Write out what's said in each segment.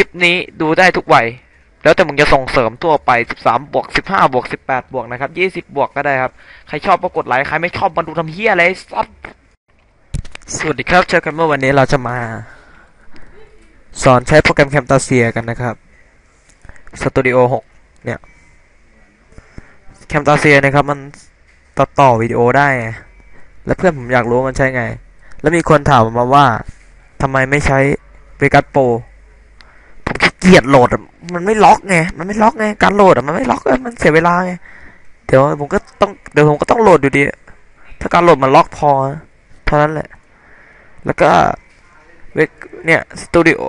ลิปนี้ดูได้ทุกวัย แล้วแต่มึงจะส่งเสริมตัวไป 13 บวก 15 บวก 18 บวกนะครับ 20 บวกก็ได้ครับ ใครชอบก็กดไลค์ ใครไม่ชอบมาดูทำเฮียอะไรซัดสวัสดีครับเจอกันเมื่อวันนี้เราจะมา สอนใช้โปรแกรมแคมตาเซียกันนะครับ Studio 6 เนี่ย แคมตาเซียนะครับ มันตัดต่อวิดีโอได้ แล้วเพื่อนผมอยากรู้มันใช้ไง แล้วมีคนถามมาว่าทำไมไม่ใช้เวกัสโปร เกียจโหลดอะมันไม่ล็อกไง มันไม่ล็อกไง การโหลดอะมันไม่ล็อกอะมันเสียเวลาไง เดี๋ยวผมก็ต้องเดี๋ยวผมก็ต้องโหลดอยู่ดี ถ้าการโหลดมันล็อกพอ เท่านั้นแหละ แล้วก็เวกเนี่ยสตูดิโอ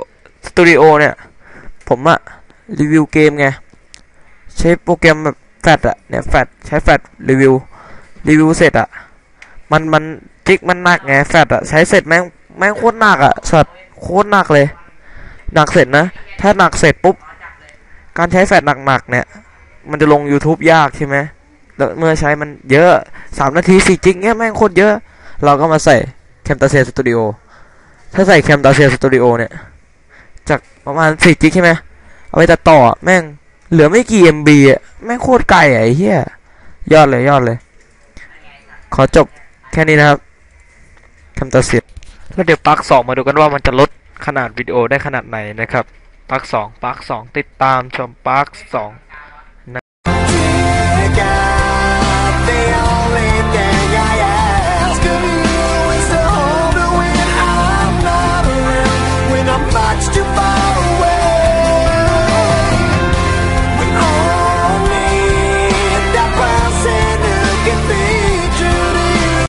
สตูดิโอเนี่ย ผมอะรีวิวเกมไง ใช้โปรแกรมแบบแฟดอะเนี่ยแฟดใช้แฟดรีวิวรีวิวเสร็จอะมันมันจิกมันหนักไงแฟดอะใช้เสร็จแม่งแม่งโคตรหนักอะสัตว์โคตรหนักเลย หนักเสร็จนะ ถ้าหนักเสร็จปุ๊บ การใช้แฟลชหนักๆเนี่ย มันจะลง YouTube ยากใช่ไหมแล้วเมื่อใช้มันเยอะสามนาทีสี่จิกเงี้ยแม่งโคตรเยอะ เราก็มาใส่แคมตาเซียสตูดิโอถ้าใส่แคมตาเซียสตูดิโอเนี่ย จากประมาณสี่จิกใช่ไหมเอาไปตัดต่อแม่งเหลือไม่กี่ MB อะแม่งโคตรไกลอะไอ้เหี้ยยอดเลยยอดเลย ขอจบแค่นี้นะครับแคมตาเซียแล้วเดี๋ยวปลั๊กสองมาดูกันว่ามันจะลด ขนาดวิดีโอได้ขนาดไหนนะครับปาร์คสองปาร์คสองติดตามชมปาร์คสอง